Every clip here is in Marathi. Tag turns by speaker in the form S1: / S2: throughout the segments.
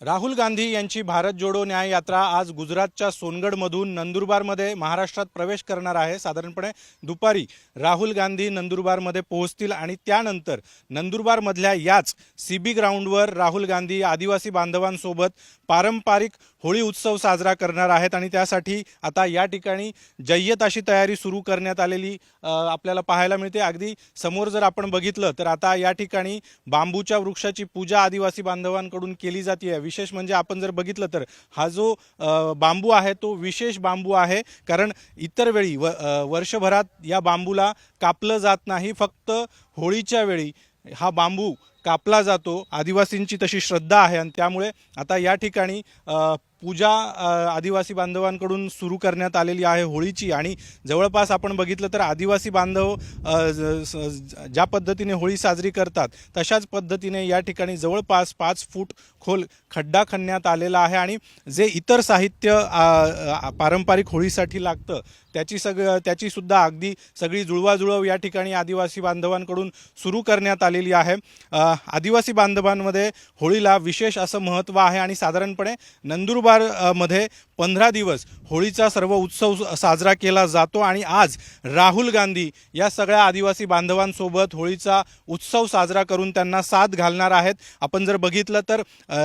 S1: राहुल गांधी यांची भारत जोडो न्याय यात्रा आज गुजरातच्या सोनगडमधून नंदुरबारमध्ये महाराष्ट्रात प्रवेश करणार आहे. साधारणपणे दुपारी राहुल गांधी नंदुरबारमध्ये पोहोचतील आणि त्यानंतर नंदुरबारमधल्या याच सी बी ग्राउंडवर राहुल गांधी आदिवासी बांधवांसोबत पारंपरिक होळी उत्सव साजरा करणार आहेत आणि त्यासाठी आता या ठिकाणी जय्यत अशी तयारी सुरू करण्यात आलेली आपल्याला पाहायला मिळते. अगदी समोर जर आपण बघितलं तर आता या ठिकाणी बांबूच्या वृक्षाची पूजा आदिवासी बांधवांकडून केली जाते विशेष म्हणजे आपण जर बघितलं तर हा जो बांबू आहे तो विशेष बांबू आहे. कारण इतर वेळी व वर्षभरात या बांबूला कापलं जात नाही. फक्त होळीच्या वेळी हा बांबू कापला जातो. आदिवासींची तशी श्रद्धा आहे आणि त्यामुळे आता या ठिकाणी पूजा आदिवासी बांधवांकडून सुरू करण्यात आलेली आहे होळीची. आणि जवळपास आपण बघितलं तर आदिवासी बांधव ज- ज्या पद्धतीने होळी साजरी करतात तशाच पद्धतीने या ठिकाणी जवळपास पाच फूट खोल खड्डा खणण्यात आलेला आहे. आणि जे इतर साहित्य पारंपरिक होळीसाठी लागतं त्याची सगळं त्याचीसुद्धा अगदी सगळी जुळवाजुळव या ठिकाणी आदिवासी बांधवांकडून सुरू करण्यात आलेली आहे. आदिवासी बांधवांमध्ये होळीला विशेष असं महत्त्व आहे आणि साधारणपणे नंदुरबारमध्ये पंधरा दिवस होळीचा सर्व उत्सव स- साजरा केला जातो आणि आज राहुल गांधी या सगळ्या आदिवासी बांधवांसोबत होळीचा उत्सव साजरा करून त्यांना साथ घालणार आहेत. आपण जर बघितलं तर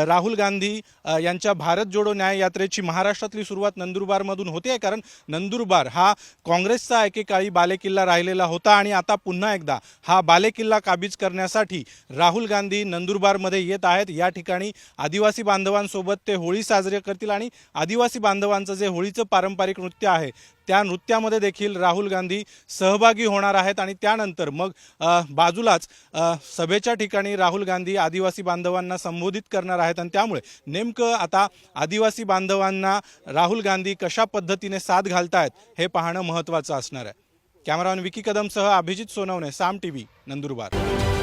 S1: राहुल गांधी यांच्या भारत जोडो न्याय यात्रेची महाराष्ट्रातली सुरुवात नंदुरबारमधून होते आहे. कारण नंदुरबार हा काँग्रेसचा एकेकाळी बालेकिल्ला राहिलेला होता आणि आता पुन्हा एकदा हा बालेकिल्ला काबीज करण्यासाठी राहुल गांधी नंदुरबारमध्ये येत आहेत. या ठिकाणी आदिवासी बांधवांसोबत ते होळी साजरी करतील आणि आदिवासी बांधवांचं जे होळीचं पारंपरिक नृत्य आहे त्या नृत्यामध्ये देखील राहुल गांधी सहभागी होणार आहेत आणि त्यानंतर मग बाजूलाच सभेच्या ठिकाणी राहुल गांधी आदिवासी बांधवांना संबोधित करणार आहेत आणि त्यामुळे नेमकं आता आदिवासी बांधवांना राहुल गांधी कशा पद्धतीने साथ घालतायत हे पाहणं महत्त्वाचं असणार आहे. कॅमेरामॅन विकी कदमसह अभिजित सोनवणे साम टी व्ही नंदुरबार.